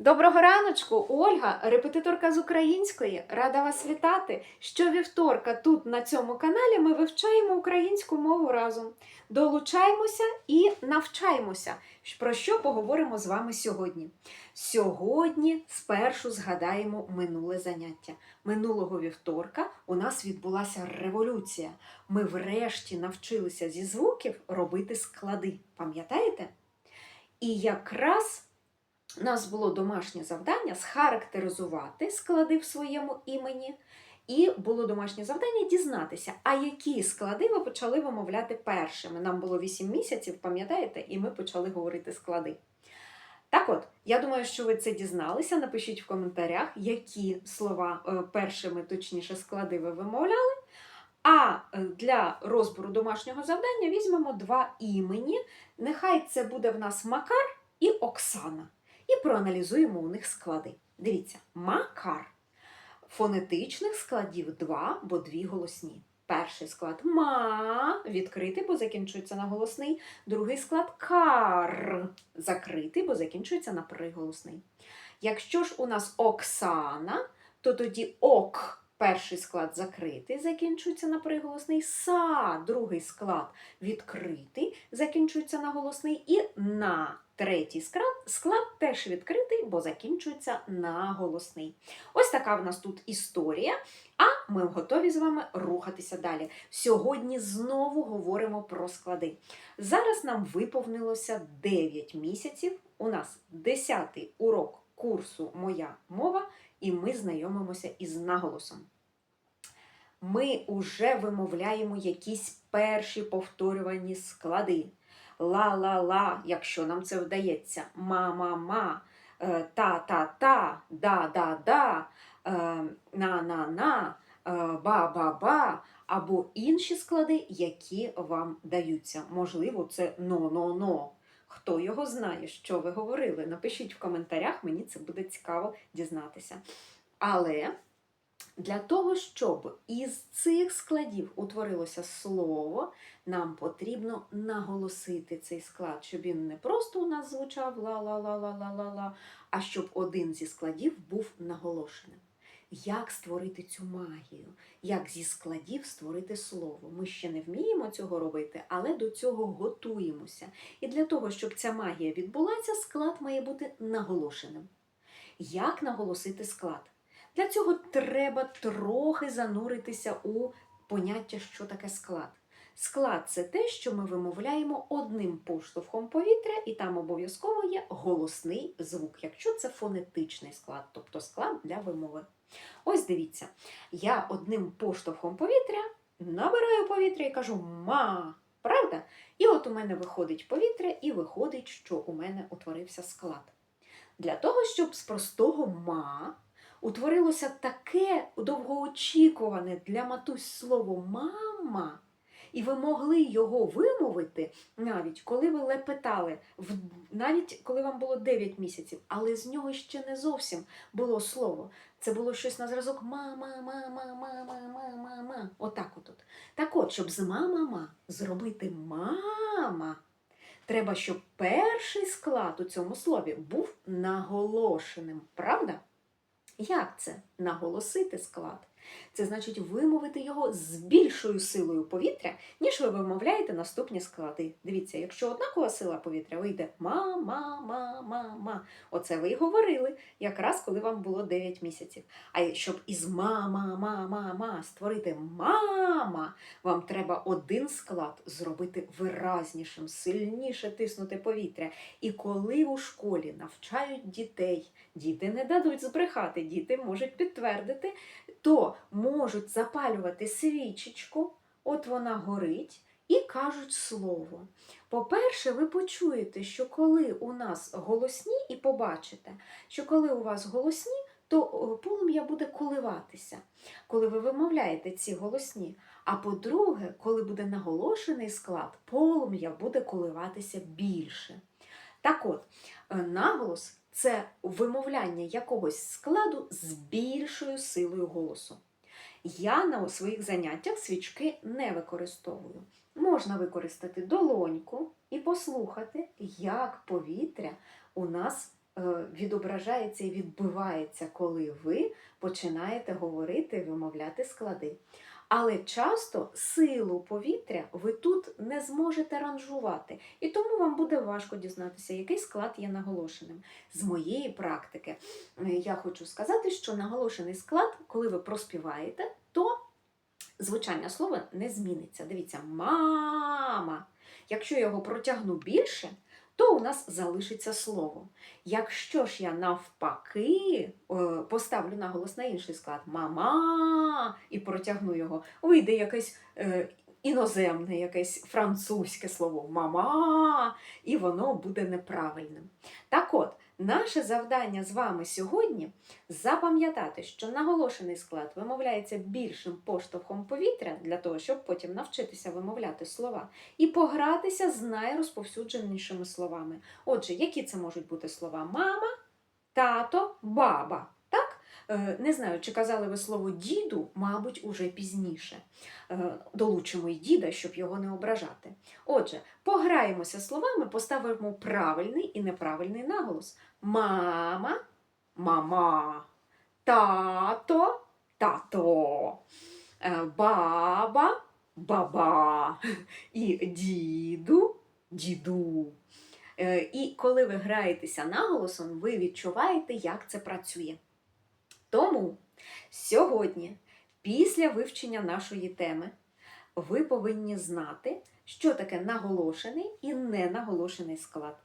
Доброго раночку, Ольга, репетиторка з української. Рада вас вітати. Щовівторка тут на цьому каналі ми вивчаємо українську мову разом. Долучаємося і навчаємося. Про що поговоримо з вами сьогодні? Сьогодні спершу згадаємо минуле заняття. Минулого вівторка у нас відбулася революція. Ми врешті навчилися зі звуків робити склади. Пам'ятаєте? І якраз у нас було домашнє завдання схарактеризувати склади в своєму імені, і було домашнє завдання дізнатися, а які склади ви почали вимовляти першими. Нам було 8 місяців, пам'ятаєте, і ми почали говорити склади. Так от, я думаю, що ви це дізналися. Напишіть в коментарях, які слова е, першими, точніше, склади ви вимовляли. А е, для розбору домашнього завдання візьмемо два імені. Нехай це буде в нас Макар і Оксана і проаналізуємо у них склади. Дивіться, макар. Фонетичних складів два, бо дві голосні. Перший склад ма відкритий, бо закінчується на голосний. Другий склад кар закритий, бо закінчується на приголосний. Якщо ж у нас Оксана, то тоді ок. Перший склад закритий, закінчується на приголосний, са, другий склад відкритий, закінчується на голосний, і на третій склад, склад теж відкритий, бо закінчується на голосний. Ось така в нас тут історія. А ми готові з вами рухатися далі. Сьогодні знову говоримо про склади. Зараз нам виповнилося 9 місяців. У нас 10 урок курсу Моя мова, і ми знайомимося із наголосом. Ми вже вимовляємо якісь перші повторювані склади. Ла-ла-ла, якщо нам це вдається, ма-ма-ма, е, та-та-та, да-да-да, е, на-на-на, е, ба-ба-ба, або інші склади, які вам даються. Можливо, це но-но-но. Хто його знає, що ви говорили? Напишіть в коментарях, мені це буде цікаво дізнатися. Але для того, щоб із цих складів утворилося слово, нам потрібно наголосити цей склад, щоб він не просто у нас звучав ла-ла-ла-ла-ла-ла-ла, а щоб один зі складів був наголошеним. Як створити цю магію? Як зі складів створити слово? Ми ще не вміємо цього робити, але до цього готуємося. І для того, щоб ця магія відбулася, склад має бути наголошеним. Як наголосити склад? Для цього треба трохи зануритися у поняття, що таке склад. Склад це те, що ми вимовляємо одним поштовхом повітря, і там обов'язково є голосний звук, якщо це фонетичний склад, тобто склад для вимови. Ось дивіться, я одним поштовхом повітря набираю повітря і кажу ма. Правда? І от у мене виходить повітря, і виходить, що у мене утворився склад. Для того, щоб з простого ма утворилося таке довгоочікуване для матусь слово мама, і ви могли його вимовити, навіть коли ви лепетали, навіть коли вам було 9 місяців, але з нього ще не зовсім було слово. Це було щось на зразок мама, мама, мама, мама, мама. Отак от. Так от, щоб з мама-ма зробити мама, треба, щоб перший склад у цьому слові був наголошеним, правда? Як це? Наголосити склад. Це значить вимовити його з більшою силою повітря, ніж ви вимовляєте наступні склади. Дивіться, якщо однакова сила повітря вийде ма-ма-ма-ма-ма. Оце ви й говорили, якраз коли вам було 9 місяців. А щоб із ма-ма-ма-ма-ма створити мама, вам треба один склад зробити виразнішим, сильніше тиснути повітря. І коли у школі навчають дітей, діти не дадуть збрехати, діти можуть підтвердити, то можуть запалювати свічечку, от вона горить, і кажуть слово. По-перше, ви почуєте, що коли у нас голосні, і побачите, що коли у вас голосні, то полум'я буде коливатися, коли ви вимовляєте ці голосні. А по-друге, коли буде наголошений склад, полум'я буде коливатися більше. Так от, е, наголос це вимовляння якогось складу з більшою силою голосу. Я на своїх заняттях свічки не використовую. Можна використати долоньку і послухати, як повітря у нас е, відображається і відбивається, коли ви починаєте говорити, вимовляти склади. Але часто силу повітря ви тут не зможете ранжувати, і тому вам буде важко дізнатися, який склад є наголошеним. З моєї практики е, я хочу сказати, що наголошений склад, коли ви проспіваєте, то звучання слова не зміниться. Дивіться, мама. Якщо я його протягну більше, то у нас залишиться слово. Якщо ж я навпаки е, поставлю наголос на інший склад мама і протягну його, вийде якесь е, іноземне, якесь французьке слово мама, і воно буде неправильним. Так от, наше завдання з вами сьогодні запам'ятати, що наголошений склад вимовляється більшим поштовхом повітря для того, щоб потім навчитися вимовляти слова, і погратися з найрозповсюдженішими словами. Отже, які це можуть бути слова мама, тато, баба. Е, Не знаю, чи казали ви слово діду, мабуть, уже пізніше. Е, Долучимо й діда, щоб його не ображати. Отже, пограємося словами, поставимо правильний і неправильний наголос. Мама, мама, тато, тато, е, баба, баба, і діду, діду. І коли ви граєтеся наголосом, ви відчуваєте, як це працює. Сьогодні, після вивчення нашої теми, ви повинні знати, що таке наголошений і ненаголошений склад.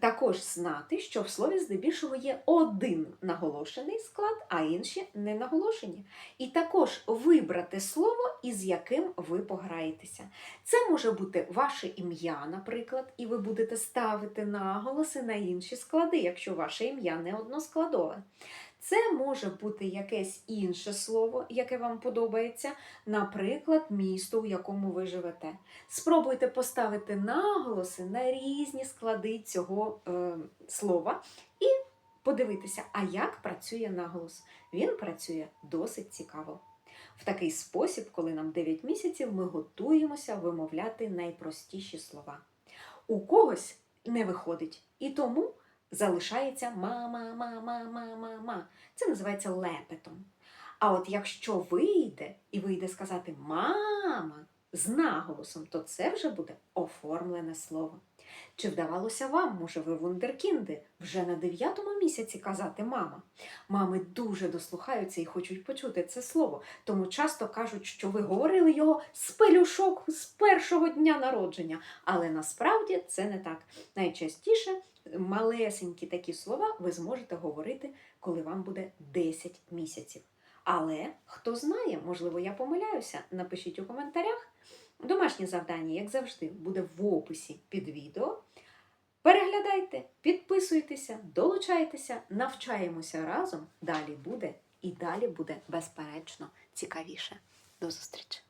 Також знати, що в слові здебільшого є один наголошений склад, а інші не наголошені. І також вибрати слово, із яким ви пограєтеся. Це може бути ваше ім'я, наприклад, і ви будете ставити наголоси на інші склади, якщо ваше ім'я не односкладове. Це може бути якесь інше слово, яке вам подобається, наприклад, місто, у якому ви живете. Спробуйте поставити наголоси на різні склади цього е, слова і подивитися, а як працює наголос. Він працює досить цікаво. В такий спосіб, коли нам 9 місяців, ми готуємося вимовляти найпростіші слова. У когось не виходить, і тому залишається мама, мама, мама, мама. Це називається лепетом. А от якщо вийде і вийде сказати мама з наголосом, то це вже буде оформлене слово. Чи вдавалося вам, може, ви вундеркінди, вже на дев'ятому місяці казати мама? Мами дуже дослухаються і хочуть почути це слово, тому часто кажуть, що ви говорили його з пелюшок з першого дня народження. Але насправді це не так. Найчастіше малесенькі такі слова ви зможете говорити, коли вам буде 10 місяців. Але хто знає, можливо, я помиляюся, напишіть у коментарях. Домашнє завдання, як завжди, буде в описі під відео. Переглядайте, підписуйтеся, долучайтеся, навчаємося разом. Далі буде і далі буде безперечно цікавіше. До зустрічі!